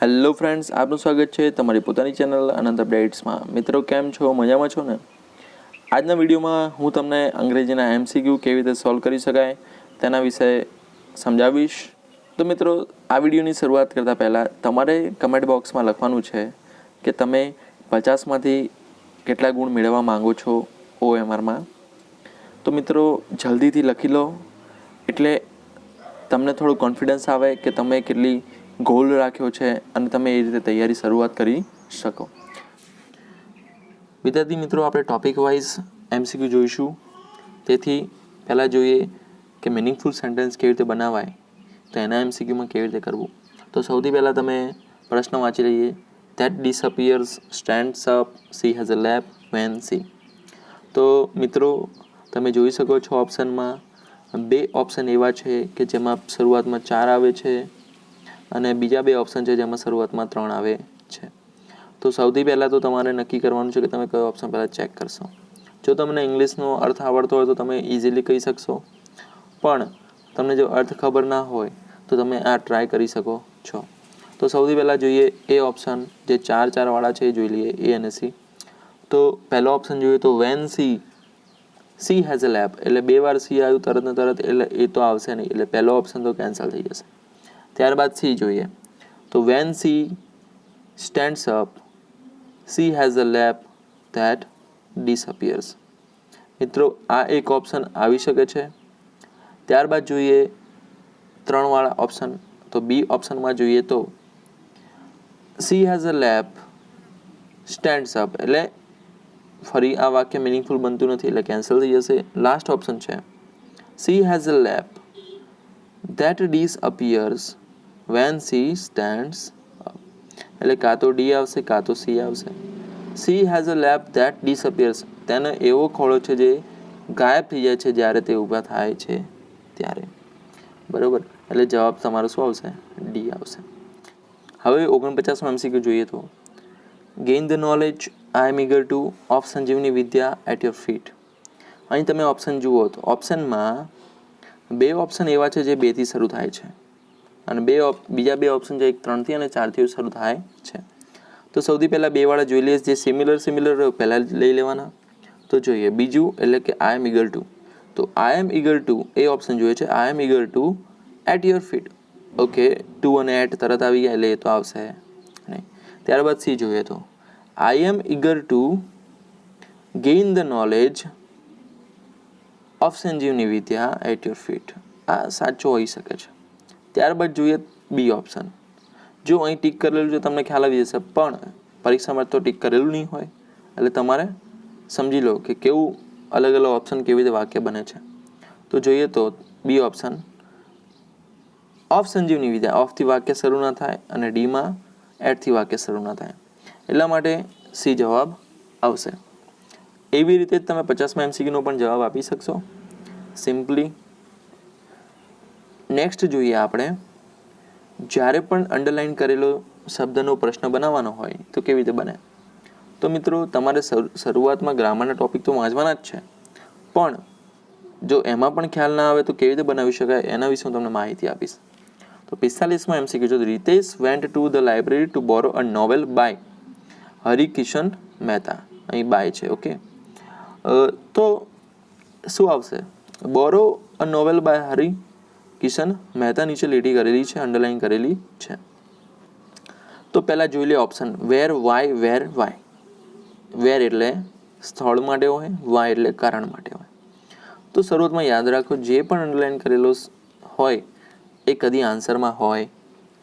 Hello friends આપનું સ્વાગત છે તમારી પોતાની ચેનલ અનંત અપડેટ્સમાં મિત્રો, કેમ છો? મજામાં છો ને? આજના વિડીયોમાં હું તમને અંગ્રેજીના એમસીક્યુ કેવી રીતે સોલ્વ કરી શકાય તેના વિશે સમજાવીશ. તો મિત્રો, આ વિડીયોની શરૂઆત કરતાં પહેલાં તમારે કમેન્ટ બોક્સમાં લખવાનું છે કે તમે પચાસમાંથી કેટલા ગુણ મેળવવા માંગો છો ઓએમઆરમાં તો મિત્રો, જલ્દીથી લખી લો. એટલે તમને થોડું કોન્ફિડન્સ આવે કે તમે કેટલી ગોલ રાખ્યો છે અને તમે એ રીતે તૈયારી શરૂઆત કરી શકો. વિદ્યાર્થી મિત્રો, આપણે ટોપિક વાઇઝ એમસીક્યુ જોઈશું. તેથી પહેલાં જોઈએ કે મિનિંગફુલ સેન્ટેન્સ કેવી રીતે બનાવાય, તો એના એમસીક્યુમાં કેવી રીતે કરવું. તો સૌથી પહેલાં તમે પ્રશ્ન વાંચી લઈએ. That disappears stands up she has a lap when she તો મિત્રો, તમે જોઈ શકો છો ઓપ્શનમાં બે ઓપ્શન એવા છે કે જેમાં શરૂઆતમાં ચાર આવે છે અને બીજા બે ઓપ્શન છે જેમાં શરૂઆતમાં ત્રણ આવે છે. તો સૌથી પહેલાં તો તમારે નક્કી કરવાનું છે કે તમે કયો ઓપ્શન પહેલાં ચેક કરશો. જો તમને ઇંગ્લિશનો અર્થ આવડતો હોય તો તમે ઇઝીલી કહી શકશો. પણ તમને જો અર્થ ખબર ના હોય તો તમે આ ટ્રાય કરી શકો છો. તો સૌથી પહેલાં જોઈએ એ ઓપ્શન જે ચાર ચારવાળા છે એ જોઈ લઈએ એ અને સી તો પહેલો ઓપ્શન જોઈએ તો when she she has a lap એટલે બે વાર સી આવ્યું, તરત ને તરત એટલે એ તો આવશે નહીં. એટલે પહેલો ઓપ્શન તો કેન્સલ થઈ જશે. ત્યારબાદ સી જોઈએ. તો when she stands up she has a lap that disappears મિત્રો, આ એક ઓપ્શન આવી શકે છે. ત્યારબાદ જોઈએ ત્રણવાળા ઓપ્શન તો બી ઓપ્શનમાં જોઈએ તો she has a lap stands up એટલે ફરી આ વાક્ય મિનિંગફુલ બનતું નથી, એટલે કેન્સલ થઈ જશે. લાસ્ટ ઓપ્શન છે. C has a lap that disappears when C stands એટલે કાં તો ડી આવશે, કાં તો સી આવશે. She has a lap that disappears તેનો એવો ખોળો છે જે ગાયબ થઈ જાય છે જ્યારે તે ઊભા થાય છે ત્યારે. બરાબર? એટલે જવાબ તમારો શું આવશે? ડી આવશે. હવે ઓગણપચાસમાં એમસીક્યુ જોઈએ તો. Gain the knowledge I am eager to of Sanjivani Vidya at your feet અહીં તમે ઓપ્શન જુઓ તો ઓપ્શનમાં બે ઓપ્શન એવા છે જે બેથી શરૂ થાય છે. અને બે બીજા બે ઓપ્શન છે એક ત્રણથી અને ચારથી શરૂ થાય છે. તો સૌથી પહેલાં બેવાળા જોઈ લઈએ, જે સિમિલર સિમિલર પહેલાં લઈ લેવાના. તો જોઈએ, બીજું એટલે કે આઈ એમ ઇગલ ટુ તો I am eager to A option જોઈએ છે I am eager to at your feet okay to અને એટ તરત આવી ગયા, એટલે એ તો આવશે. નહીં. ત્યારબાદ સી જોઈએ તો. I am eager to gain the knowledge of Sanjivani Vidya at your feet આ સાચો હોઈ શકે છે. ત્યારબાદ જોઈએ બી ઓપ્શન જો અહીં ટીક કરેલું છે, તમને ખ્યાલ આવી જશે, પણ પરીક્ષામાં તો ટીક કરેલું નહીં હોય. એટલે તમારે સમજી લો કે કેવું અલગ અલગ ઓપ્શન કેવી રીતે વાક્ય બને છે. તો જોઈએ તો B option of Sanjivani Vidya ઓફથી વાક્ય શરૂ ના થાય અને ડીમાં એટથી વાક્ય શરૂ ના થાય. એટલા માટે સી જવાબ આવશે. એવી રીતે તમે પચાસમાં એમસીક્યુનો પણ જવાબ આપી શકશો. સિમ્પલી નેક્સ્ટ જોઈએ આપણે, જ્યારે પણ અંડરલાઇન કરેલો શબ્દનો પ્રશ્ન બનાવવાનો હોય, તો કેવી રીતે બને? તો મિત્રો, તમારે શરૂઆતમાં ગ્રામરના ટોપિક તો વાંચવાના જ છે. પણ, જો એમાં પણ ખ્યાલ ના આવે તો કેવી રીતે બનાવી શકાય, એના વિશે હું તમને માહિતી આપીશ. તો પિસ્તાલીસમાં એમ શીખ્યું છે Ritesh went to the library to borrow a novel by Harikishan Mehta. અહીં બાય છે ઓકે તો શું આવશે? Borrow a novel by Hari Kishan Mehta નીચે લીટી કરેલી છે અંડરલાઇન કરેલી છે. તો પહેલાં જોઈ લે option where why where why where એટલે સ્થળ માટે હોય વાય એટલે કારણ માટે હોય. તો શરૂઆતમાં યાદ રાખો, જે પણ અન્ડરલાઇન કરેલો હોય, એ કદી આન્સરમાં હોય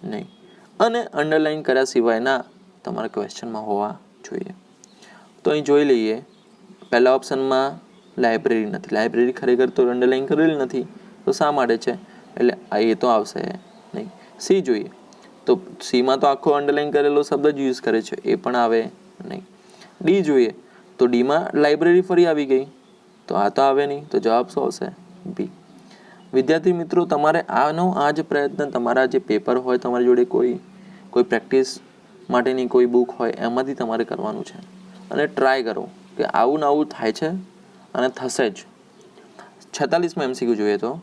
નહીં. અને અંડરલાઇન કર્યા સિવાયના તમારા ક્વેશ્ચનમાં હોવા જોઈએ. તો અહીં જોઈ લઈએ, પહેલા ઓપ્શનમાં લાઇબ્રેરી નથી. લાઇબ્રેરી ખરેખર તો અંડરલાઇન કરેલી નથી. તો શા માટે છે? એટલે એ તો આવશે નહીં. સી જોઈએ. તો સીમાં તો આખો અંડરલાઈન કરેલો શબ્દ જ યુઝ કરે છે. એ પણ આવે નહીં. ડી જોઈએ. તો ડીમાં લાઇબ્રેરી ફરી આવી ગઈ. તો આ તો આવે નહીં. તો જવાબ શું આવશે? બી વિદ્યાર્થી મિત્રો, તમારે આનો આ જ પ્રયત્ન, તમારા જે પેપર હોય, તમારી જોડે કોઈ કોઈ પ્રેક્ટિસ માટેની કોઈ બુક હોય, એમાંથી તમારે કરવાનું છે. અને ટ્રાય કરો કે આવું ને આવું થાય છે અને થશે જ. છેતાલીસમાં એમસીક્યુ જોઈએ તો.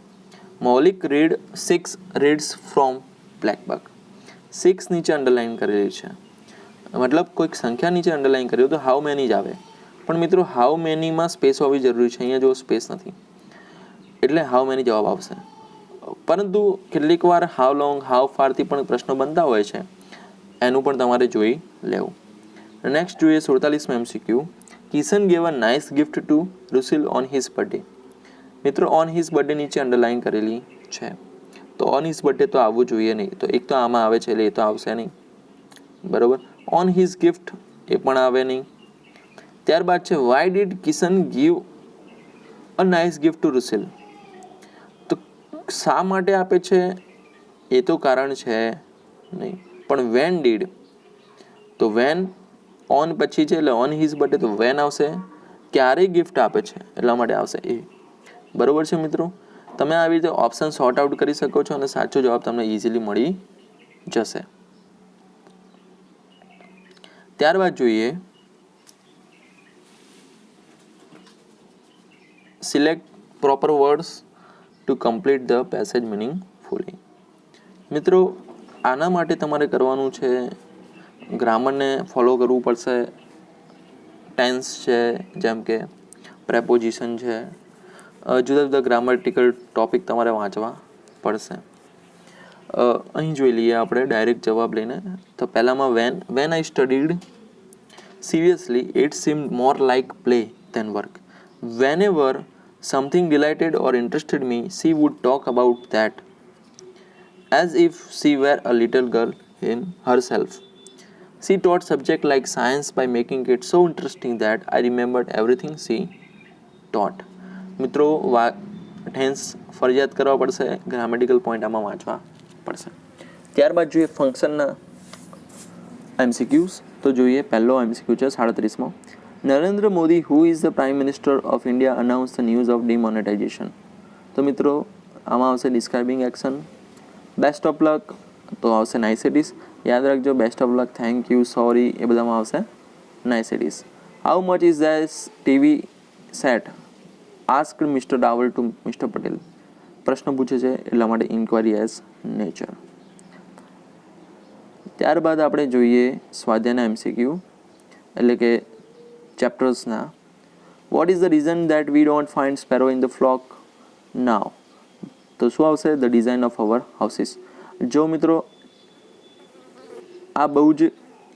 Maulik read six reads from black buck six નીચે અંડરલાઇન કરેલી છે. મતલબ કોઈક સંખ્યા નીચે અંડરલાઇન કર્યું તો હાઉ મેની જ આવે. પણ મિત્રો હાઉ મેનીમાં સ્પેસ હોવી જરૂરી છે. અહીંયા જો સ્પેસ નથી. એટલે હાઉ મેની જવાબ આવશે. પરંતુ કેટલીક વાર હાઉ લોંગ હાઉ ફારથી પણ પ્રશ્નો બનતા હોય છે. એનું પણ તમારે જોઈ લેવું. નેક્સ્ટ જોઈએ સુડતાલીસમાં MCQ Kishan gave a nice gift to Rusil on his birthday મિત્રો ઓન હિઝ બર્થડે નીચે અંડરલાઇન કરેલી છે. તો ઓન હિઝ બર્થડે તો આવવું જોઈએ નહીં. તો એક તો આમાં આવે છે એટલે એ તો આવશે નહીં. બરોબર? ઓન હિઝ ગિફ્ટ એ પણ આવે નહીં. ત્યારબાદ છે why did Kishan give a nice gift to Rusil તો શા માટે આપે છે? એ તો કારણ છે નહીં. પણ વેન ડીડ તો વેન ઓન પછી છે એટલે ઓન હિઝ બર્થડે તો વેન આવશે? ક્યારે ગિફ્ટ આપે છે? એટલા માટે આવશે. એ બરોબર છે મિત્રો? તમે આવી રીતે ઓપ્શન સોર્ટ આઉટ કરી શકો છો અને સાચો જવાબ તમને ઇઝીલી મળી જશે. ત્યારબાદ જોઈએ. Select proper words to complete the passage meaningfully મિત્રો, આના માટે તમારે કરવાનું છે, ગ્રામરને ફોલો કરવું પડશે. ટેન્સ છે, જેમ કે પ્રેપોઝિશન છે જુદા જુદા ગ્રામેટિકલ ટોપિક તમારે વાંચવા પડશે. અહીં જોઈ લઈએ આપણે ડાયરેક્ટ જવાબ લઈને. તો પહેલામાં when when I studied seriously it seem more like play than work whenever something delighted or interested me she would talk about that as if she were a little girl in herself she taught subject like science by making it so interesting that I remembered everything she taught. મિત્રો, વા tense ફરજિયાત કરવા પડશે grammatical point આમાં વાંચવા પડશે. ત્યારબાદ જોઈએ ફંક્શનના એમસીક્યુઝ તો જોઈએ પહેલો એમસીક્યુ છે સાડત્રીસમાં. Narendra Modi who is the prime minister of India announce the news of demonetization તો મિત્રો, આમાં આવશે describing action best of luck તો આવશે નાઇસિટીસ યાદ રાખજો best of luck thank you sorry એ બધામાં આવશે niceties how much is these TV set ask mister Dawal to mister Patel પ્રશ્ન પૂછે છે એટલા માટે ઇન્ક્વાયરી એઝ નેચર ત્યારબાદ આપણે જોઈએ સ્વાધ્યાયના એમસીક્યુ એટલે કે ચેપ્ટર્સના what is the reason that we don't find sparrow in the flock now તો શું આવશે? The design of our houses જો મિત્રો, આ બહુ જ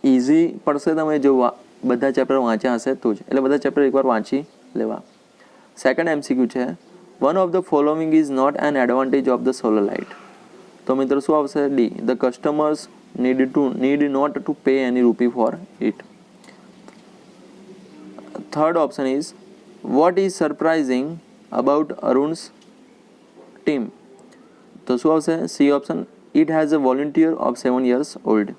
ઇઝી પડશે તમે જો બધા ચેપ્ટર વાંચ્યા હશે તો જ. એટલે બધા ચેપ્ટર એકવાર વાંચી લેવા. સેકન્ડ એમસીક્યુ છે. One of the following is not an advantage of the solar light તો મિત્રો શું આવશે? D the customers need to need not to pay any rupee for it third option is what is surprising about Arun's team તો શું આવશે? C option it has a volunteer of seven years old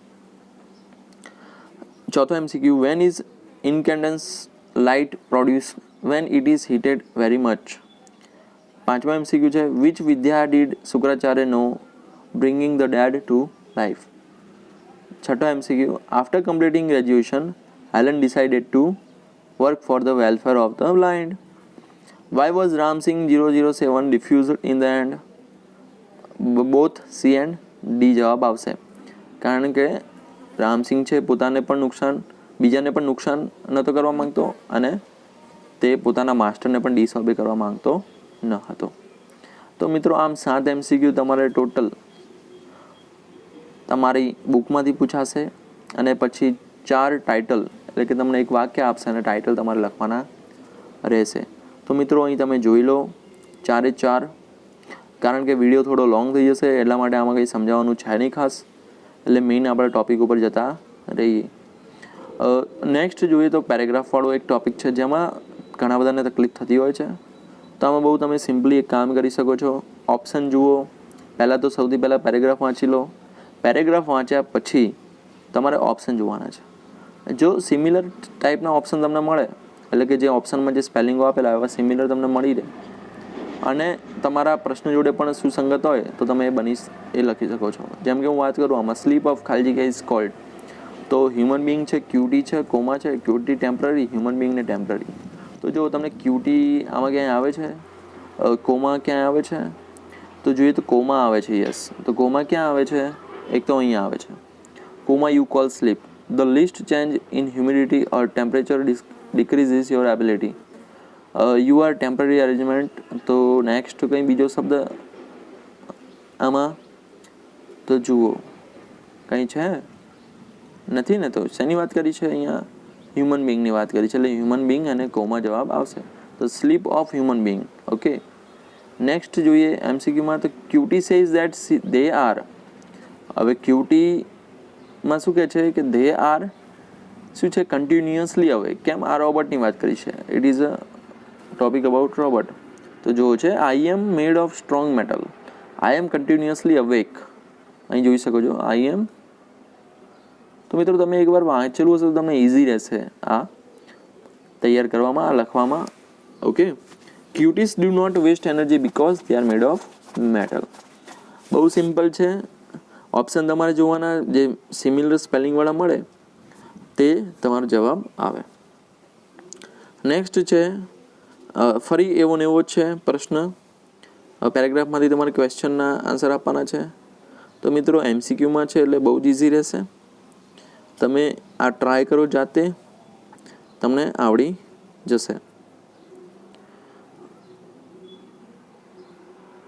ચોથો MCQ when is incandescent light produce when it is heated very much પાંચમો MCQ છે which vidya did Shukracharya know bringing the dead to life છઠ્ઠો MCQ after completing graduation Helen decided to work for the welfare of the blind Why was Ram Singh 007 refused in the end both C and D જવાબ આવશે. કારણ કે રામસિંગ છે, પોતાને પણ નુકસાન, બીજાને પણ નુકસાન નહોતો કરવા માંગતો અને તે પોતાના માસ્ટરને પણ ડિસઓબે કરવા માંગતો ન હતો. તો મિત્રો, આમ સાત એમસીક્યુ તમારે ટોટલ તમારી બુકમાંથી પૂછાશે અને પછી ચાર ટાઇટલ, એટલે કે તમને એક વાક્ય આપશે અને ટાઇટલ તમારે લખવાના રહેશે. તો મિત્રો, અહીં તમે જોઈ લો, ચારે ચાર, કારણ કે વીડિયો થોડો લોંગ થઈ જશે, એટલા માટે આમાં કંઈ સમજાવવાનું છે નહીં ખાસ, એટલે મેઇન આપણે ટોપિક ઉપર જતા રહીએ. નેક્સ્ટ જોઈએ તો પેરેગ્રાફવાળો એક ટોપિક છે, જેમાં ઘણા બધાને તકલીફ થતી હોય છે. તો આમાં બહુ તમે સિમ્પલી એક કામ કરી શકો છો. ઓપ્શન જુઓ. પહેલાં તો સૌથી પહેલાં પેરેગ્રાફ વાંચી લો. પેરેગ્રાફ વાંચ્યા પછી તમારે ઓપ્શન જોવાના છે. જો સિમિલર ટાઈપના ઓપ્શન તમને મળે, એટલે કે જે ઓપ્શનમાં જે સ્પેલિંગો આપેલા એવા સિમિલર તમને મળી રહે. અને તમારા પ્રશ્ન જોડે પણ સુસંગત હોય, તો તમે એ બની એ લખી શકો છો. જેમ કે હું વાત કરું, આમાં સ્લીપ ઓફ ખાલી જગ્યા ઇઝ કોલ્ડ તો હ્યુમન બિંગ છે ક્યુટી છે કોમા છે ક્યુટી ટેમ્પરરી હ્યુમન બિંગને ટેમ્પરરી તો જો તમને ક્યુટી આમાં ક્યાંય આવે છે કોમા ક્યાંય આવે છે તો જોઈએ તો કોમા આવે છે યસ તો કોમા ક્યાં આવે છે એક તો અહીંયા આવે છે call sleep. The least change in humidity or temperature dis- decreases your ability. Uh, you are temporary arrangement તો નેક્સ્ટ કંઈ બીજો શબ્દ આમાં તો જુઓ કંઈ છે નથી ને તો શેની વાત કરી છે અહીંયા હ્યુમન બિંગની વાત કરી છે, એટલે હ્યુમન બિંગ અને કોમાં જવાબ આવશે. તો sleep of human being okay next જોઈએ એમસીક્યુમાં તો QT says that they are હવે ક્યુટીમાં શું કહે છે કે ધે આર શું છે? કન્ટિન્યુઅસલી હવે. કેમ આ રોબોટની વાત કરી છે? It is a topic about robot તો જોવો છે I am made of strong metal I am continuously awake અહીં જોઈ શકો છો આઈ એમ તો મિત્રો, તમે એકવાર વાંચેલું હશે તો તમને ઇઝી રહેશે. આ તૈયાર કરવામાં, આ લખવામાં. Okay QTs do not waste energy because they are made of metal બહુ સિમ્પલ છે. ઓપ્શન તમારે જોવાના, જે સિમિલર સ્પેલિંગવાળા મળે, તે તમારો જવાબ આવે. નેક્સ્ટ છે ફરી એવો ને એવો જ છે પ્રશ્ન. પેરેગ્રાફમાંથી તમારે ક્વેશ્ચનના આન્સર આપવાના છે. તો મિત્રો એમસીક્યુમાં છે એટલે બહુ જ ઇઝી રહેશે. તમે આ ટ્રાય કરો જાતે, તમને આવડી જશે.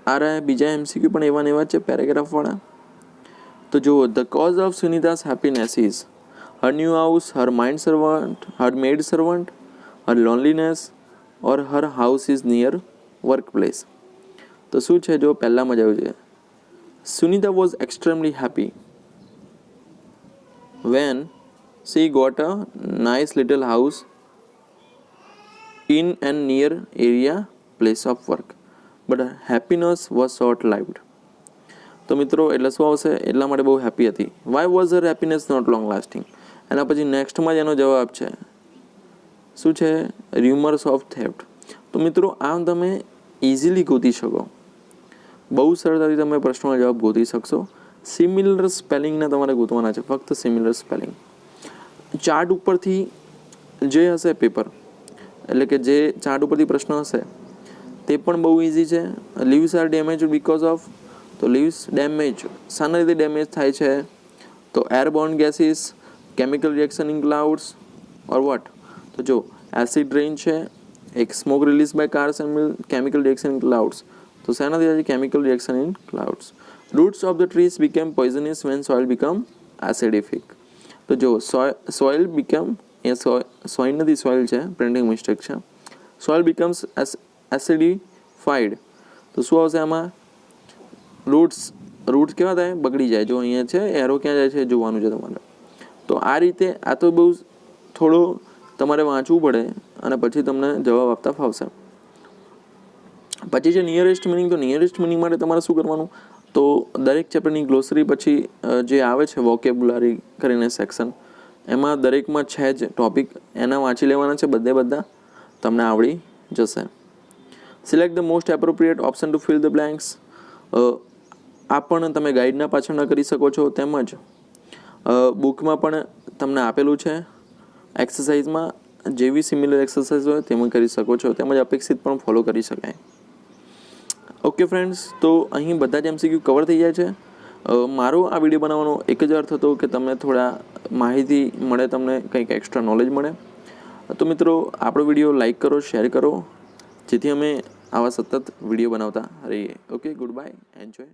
આ રહ્યા બીજા એમસીક્યુ પણ એવા એવા છે પેરેગ્રાફવાળા તો જુઓ the cause of Sunita's happiness is her new house her mind servant her maid servant her loneliness or her house is near work place તો શું છે? જો પહેલાં મજા આવ્યું છે. Sunita was extremely happy when she got a nice little house in and near area place of work. But happiness was short lived તો મિત્રો, એટલે શું આવશે? એટલા માટે બહુ હેપી હતી. Why was her happiness not long lasting એના પછી નેક્સ્ટમાં જ એનો જવાબ છે. શું છે? ર્યુમર્સ ઓફ થેફ્ટ તો મિત્રો, આમ તમે ઇઝીલી ગોતી શકો. બહુ સરળતાથી તમે પ્રશ્નોના જવાબ ગોતી શકશો. સિમિલર સ્પેલિંગના તમારે ગોતવાના છે. ફક્ત સિમિલર સ્પેલિંગ ચાર્ટ ઉપરથી જે હશે પેપર એટલે કે જે ચાર્ટ ઉપરથી પ્રશ્ન હશે, તે પણ બહુ ઇઝી છે. Leaves are damage because of તો લીવ્સ ડેમેજ શાના રીતે ડેમેજ થાય છે. તો airborne gases chemical reaction in clouds or what તો જો એસિડ રેઇન છે, એક smoke release by cars and chemical reaction in clouds તો શેનાથી થાય chemical reaction in clouds roots of the trees became poisonous when soil become acidified તો જો soil become એ સોઇલ નથી સોઇલ છે પ્રિન્ટિંગ મિસ્ટેક છે સોઇલ બીકમ્સ એસિડિફાઈડ તો શું આવશે આમાં રૂટ્સ રૂટ્સ કેવા થાય બગડી જાય જો અહીંયા છે એરો ક્યાં જાય છે જોવાનું છે તમારે તો આ રીતે આ તો બહુ થોડો તમારે વાંચવું પડે અને પછી તમને જવાબ આપતા ફાવશે પછી છે નિયરેસ્ટ મિનિંગ તો નિયરેસ્ટ મિનિંગ માટે તમારે શું કરવાનું તો દરેક ચેપ્ટરની ગ્લોસરી પછી જે આવે છે વોકેબ્યુલારી કરીને સેક્શન એમાં દરેકમાં છે જ ટોપિક એના વાંચી લેવાના છે બધે બધા. તમને આવડી જશે. Select the most appropriate option to fill the blanks આ પણ તમે ગાઈડના પાછળના કરી શકો છો, તેમજ બુકમાં પણ તમને આપેલું છે. એક્સરસાઇઝમાં જેવી સિમિલર એક્સરસાઇઝ હોય તેમાં કરી શકો છો, તેમજ અપેક્ષિત પણ ફોલો કરી શકાય. ઓકે ફ્રેન્ડ્સ તો અહીં બધા જ એમસીક્યુ કવર થઈ જાય છે. મારો આ વીડિયો બનાવવાનો એક જ અર્થ હતો કે તમને થોડા માહિતી મળે, તમને કંઈક એક્સ્ટ્રા નોલેજ મળે. તો મિત્રો, આપણો વીડિયો લાઈક કરો શેર કરો. જેથી અમે આવા સતત વીડિયો બનાવતા રહીએ. Okay goodbye enjoy